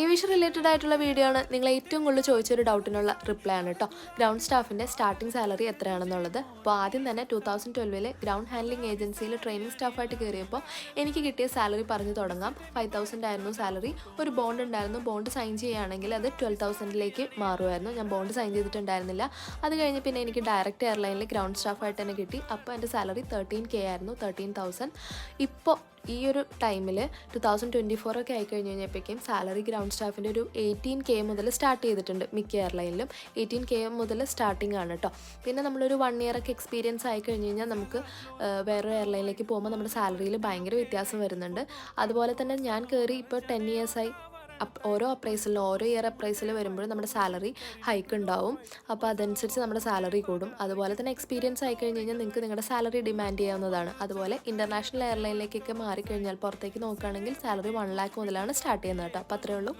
Aviation related ആയിട്ടുള്ള video ആണ്. നിങ്ങൾ ഏറ്റവും കൂടുതൽ ചോദിച്ചൊരു ഡൗട്ടിനുള്ള റിപ്ലൈ ആണ് കേട്ടോ ഗ്രൗണ്ട് സ്റ്റാഫിന്റെ സ്റ്റാർട്ടിംഗ് സാലറി എത്രയാണെന്നുള്ളത്. അപ്പോൾ ആദ്യം തന്നെ ടൂ തൗസൻഡ് ട്വൽവിൽ ഗ്രൗണ്ട് ഹാൻഡ്ലിംഗ് ഏജൻസിയിൽ ട്രെയിനിങ് സ്റ്റാഫായിട്ട് കയറിയപ്പോൾ എനിക്ക് കിട്ടിയ സാലറി പറഞ്ഞു തുടങ്ങാം. ഫൈവ് തൗസൻഡ് ആയിരുന്നു സാലറി ഒരു ബോണ്ട് ഉണ്ടായിരുന്നു. ബോണ്ട് സൈൻ ചെയ്യുകയാണെങ്കിൽ അത് ട്വൽവ് തൗസൻഡിലേക്ക് മാറുമായിരുന്നു. ഞാൻ ബോണ്ട് സൈൻ ചെയ്തിട്ടുണ്ടായിരുന്നില്ല. അത് കഴിഞ്ഞ് പിന്നെ എനിക്ക് ഡയറക്റ്റ് എയർലൈനിൽ ഗ്രൗണ്ട് സ്റ്റാഫായിട്ട് തന്നെ കിട്ടി. അപ്പോൾ എന്റെ സാലറി തേർട്ടീൻ കെ ആയിരുന്നു. തേർട്ടീൻ തൗസൻഡ് ഇപ്പോൾ ഈ ഒരു ടൈമിൽ ടു തൗസൻഡ് ട്വന്റി ഫോർ ഒക്കെ ആയിക്കഴിഞ്ഞ് കഴിഞ്ഞപ്പോഴേക്കും സാലറി ഗ്രൗണ്ട് സ്റ്റാഫിന്റെ ഒരു എയ്റ്റീൻ കെ മുതൽ സ്റ്റാർട്ട് ചെയ്തിട്ടുണ്ട് മിക്ക എയർലൈനിലും. എയ്റ്റീൻ കെ മുതൽ സ്റ്റാർട്ടിംഗ് ആണ് കേട്ടോ പിന്നെ നമ്മളൊരു വൺ ഇയർ ഒക്കെ എക്സ്പീരിയൻസ് ആയി കഴിഞ്ഞ് കഴിഞ്ഞാൽ നമുക്ക് വേറൊരു എയർലൈനിലേക്ക് പോകുമ്പോൾ നമ്മുടെ സാലറിയിൽ ഭയങ്കര വ്യത്യാസം വരുന്നുണ്ട്. അതുപോലെ തന്നെ ഞാൻ കയറി ഇപ്പോൾ ടെൻ ഇയേഴ്സായി ഓരോ അപ്രൈസിലും ഓരോ ഇയർ അപ്രൈസിൽ വരുമ്പോഴും നമ്മുടെ സാലറി ഹൈക്ക് ഉണ്ടാവും. അപ്പോൾ അതനുസരിച്ച് നമ്മുടെ സാലറി കൂടും. അതുപോലെ തന്നെ എക്സ്പീരിയൻസ് ആയി കഴിഞ്ഞ് കഴിഞ്ഞാൽ നിങ്ങൾക്ക് നിങ്ങളുടെ സാലറി ഡിമാൻഡ് ചെയ്യാവുന്നതാണ്. അതുപോലെ ഇന്റർനാഷണൽ എയർലൈനിലേക്കൊക്കെ മാറിക്കഴിഞ്ഞാൽ പുറത്തേക്ക് നോക്കുകയാണെങ്കിൽ സാലറി വൺ ലാക്ക് മുതലാണ് സ്റ്റാർട്ട് ചെയ്യുന്നത് കേട്ടോ. അപ്പോൾ അത്രയേ ഉള്ളൂ.